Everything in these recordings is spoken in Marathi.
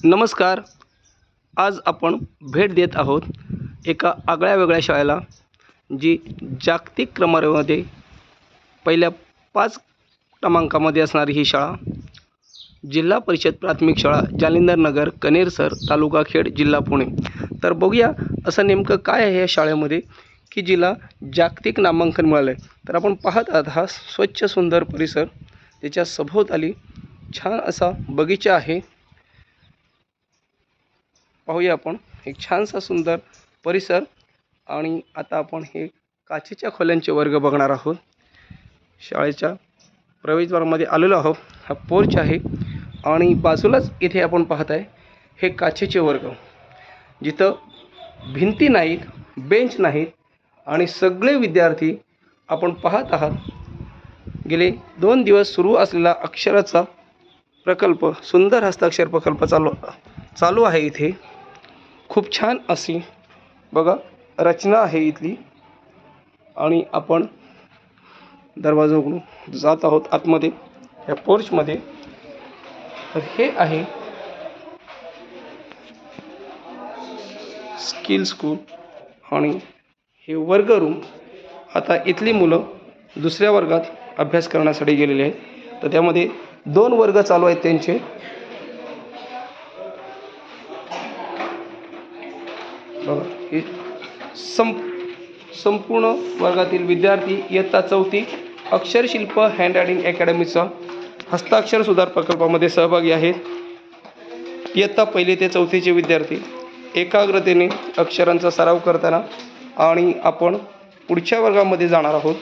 नमस्कार. आज आपण भेट देत आहोत एका आगळ्या वेगळ्या शाळेला जी जागतिक क्रमांकामध्ये पहिल्या पाच क्रमांकामध्ये असणारी ही शाळा. जिल्हा परिषद प्राथमिक शाळा जालिंदर नगर कनेरसर तालुका खेड जिल्हा पुणे. तर बघूया असं नेमकं काय आहे या शाळेमध्ये की जिला जागतिक नामांकन मिळालं आहे तर आपण पाहत आहात हा स्वच्छ सुंदर परिसर त्याच्या सभोवताली छान असा बगीचा आहे. पाहूया आपण. एक छानसा सुंदर परिसर आणि आता आपण हे काचेच्या खोल्यांचे वर्ग बघणार आहोत. शाळेच्या प्रवेशद्वारामध्ये आलेलो आहोत. हा पोर्च आहे आणि बाजूलाच इथे आपण पाहत आहे हे काचेचे वर्ग. जिथं भिंती नाहीत बेंच नाहीत आणि सगळे विद्यार्थी आपण पाहत आहात. गेले दोन दिवस सुरू असलेला अक्षराचा प्रकल्प सुंदर हस्ताक्षर प्रकल्प चालू चालू आहे इथे. खूप छान अशी बघा रचना आहे इथली. आणि आपण दरवाजा उघडून जात आहोत आतमध्ये या पोर्चमध्ये. तर हे आहे स्किल स्कूल आणि हे वर्ग रूम. आता इथली मुलं दुसऱ्या वर्गात अभ्यास करण्यासाठी गेलेले आहेत. तर त्यामध्ये दोन वर्ग चालू आहेत त्यांचे. बघा हे सं संपूर्ण वर्गातील विद्यार्थी इयत्ता चौथी अक्षरशिल्प हँड रायटिंग अकॅडमीचा हस्ताक्षर सुधार प्रकल्पामध्ये सहभागी आहेत. इयत्ता पहिली ते चौथीचे विद्यार्थी एकाग्रतेने अक्षरांचा सराव करताना आणि आपण पुढच्या वर्गामध्ये जाणार आहोत.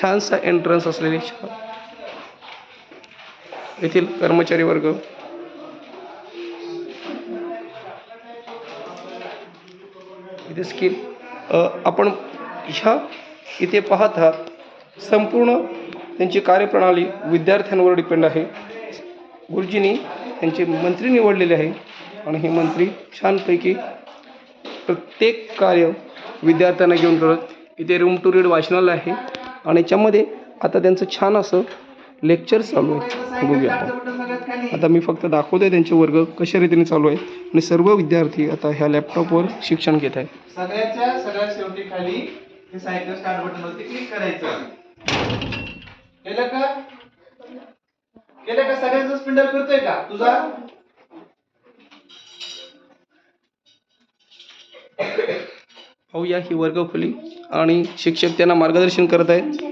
छानसा एंट्रन्स असलेली येथील कर्मचारी वर्ग इथे स्किल. आपण ह्या इथे पाहत आहात संपूर्ण त्यांची कार्यप्रणाली विद्यार्थ्यांवर डिपेंड आहे. गुरुजींनी त्यांचे मंत्री निवडलेले आहे आणि हे मंत्री छानपैकी प्रत्येक कार्य विद्यार्थ्यांना घेऊन करत इथे रूम टू रीड वाचनालय आहे आणि याच्यामध्ये आता त्यांचं छान असं लेक्चर चालू आहे बघूया आपण आता मी फक्त दाखवतोय त्यांचे वर्ग कशा रीतीने चालू आहे आणि सर्व विद्यार्थी आता ह्या लॅपटॉपवर शिक्षण घेत आहेत. सगळ्याच्या सगळ्यात शेवटी खाली हे सायकल स्टार्ट बटन वरती क्लिक करायचं. केलं का? केलं का? सगळ्यांचा स्पिंडल करतोय का? तुझा? पाहूया ही वर्ग खोली. आणि शिक्षक त्यांना मार्गदर्शन करत आहेत.